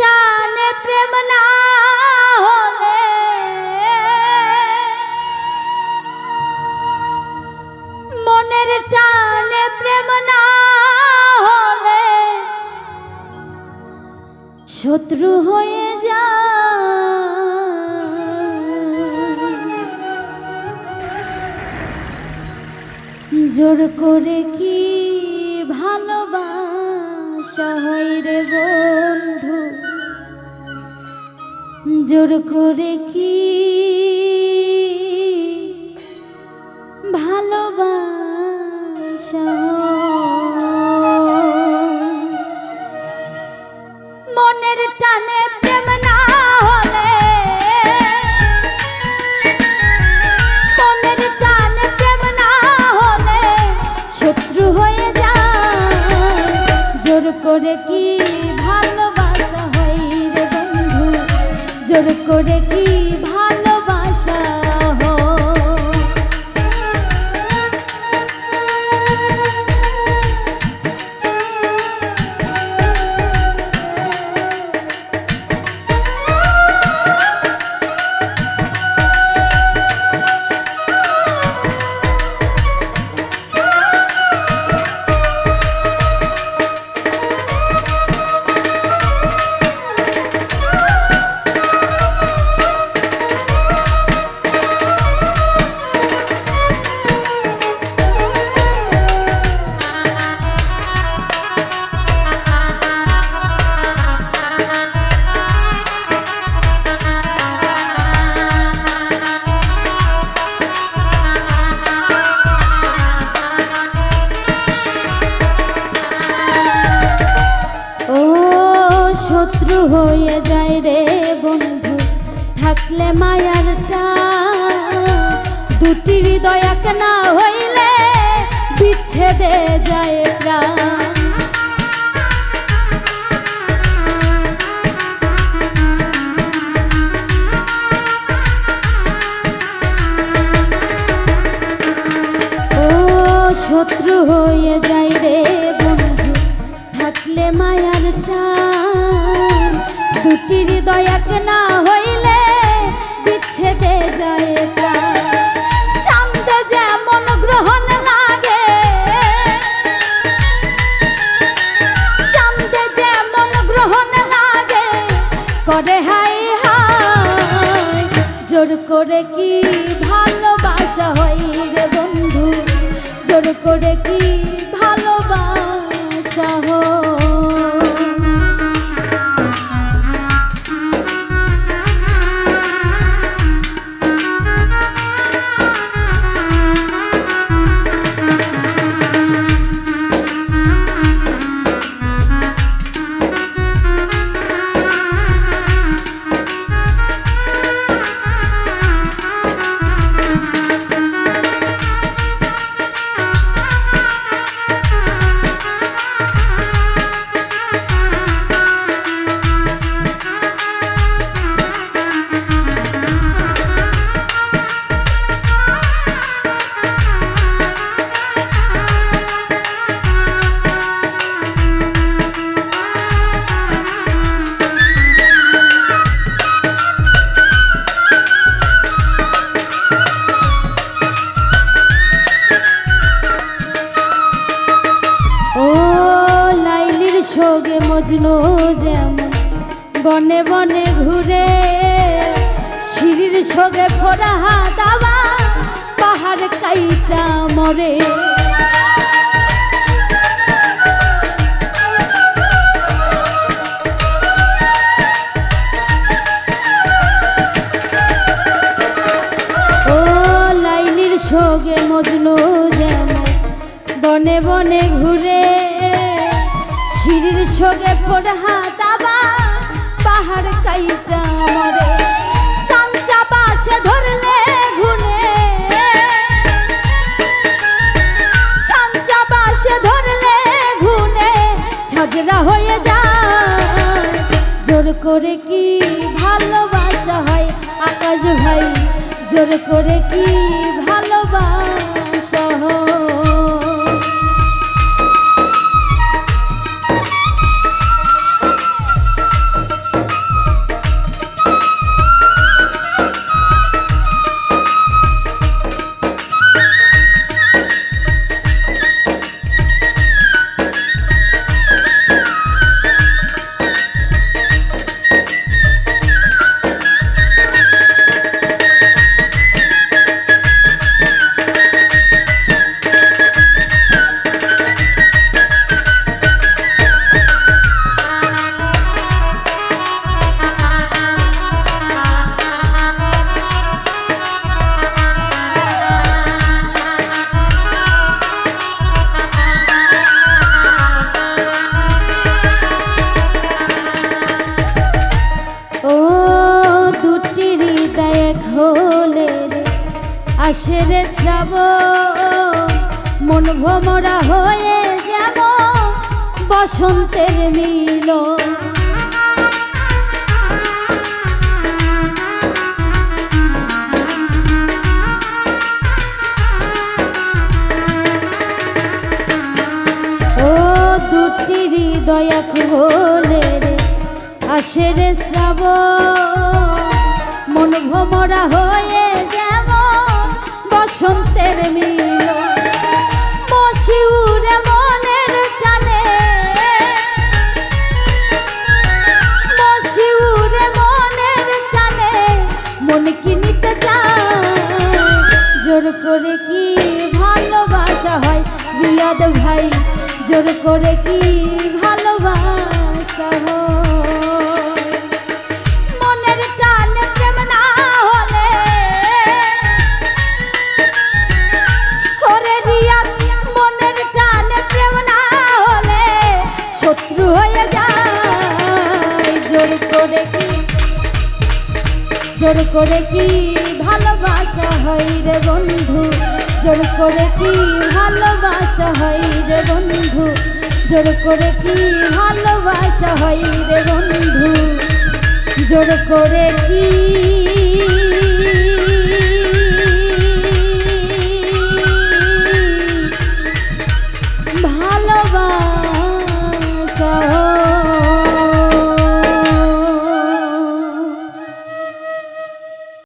টানে প্রেম না হলে। মনের টানে প্রেম না হলে। শত্রু হয়ে যা। জোর করে কি ভালোবাসা হয় রে বন্ধু? জোর করে কি ভালোবাসা? মনের টানে প্রেম না হলে মনের টানে প্রেম না হলে শত্রু হয়ে যায়। জোর করে কি জোর করে কি শত্রু হয়ে যায় রে বন্ধু থাকলে মায়ারটা দুটি হৃদয় না হইলে বিচ্ছেদে যায় প্রাণ। দুটি হৃদয় এক না হইলে বিচ্ছেদে যায় চাঁদে যেমন গ্রহণ লাগে, চাঁদে যেমন গ্রহণ লাগে, করে হাই হাই জোর করে কি ভালোবাসা হয় রে বন্ধু? জোর করে কি বনে বনে ঘুরে সিঁড়ির সঙ্গে ফোড়া দাবা পাহাড় কাইটা মরে। সঙ্গে মজনু যেমন বনে বনে ঘুরে সিঁড়ির সঙ্গে দাবা পাহাড় কাইটা বাসে ধরলে ঘুনে। ঝগড়া হয়ে যায়। জোর করে কি ভালোবাসা হয়? আকাশ ভাই, জোর করে কি ভালোবাসা হয়? আসে রে মন ভমরা হয়ে যাব বসন্তের মিলন মন কিনিতে চায়। জোর করে কি ভালোবাসা হয় রিয়াদ ভাই? জোর করে কি ভালোবাসা হয়? জোর করে কি ভালোবাসা হয় রে বন্ধু? জোর করে কি ভালোবাসা হয় রে বন্ধু? জোর করে কি ভালোবাসা হয় রে বন্ধু? জোর করে কি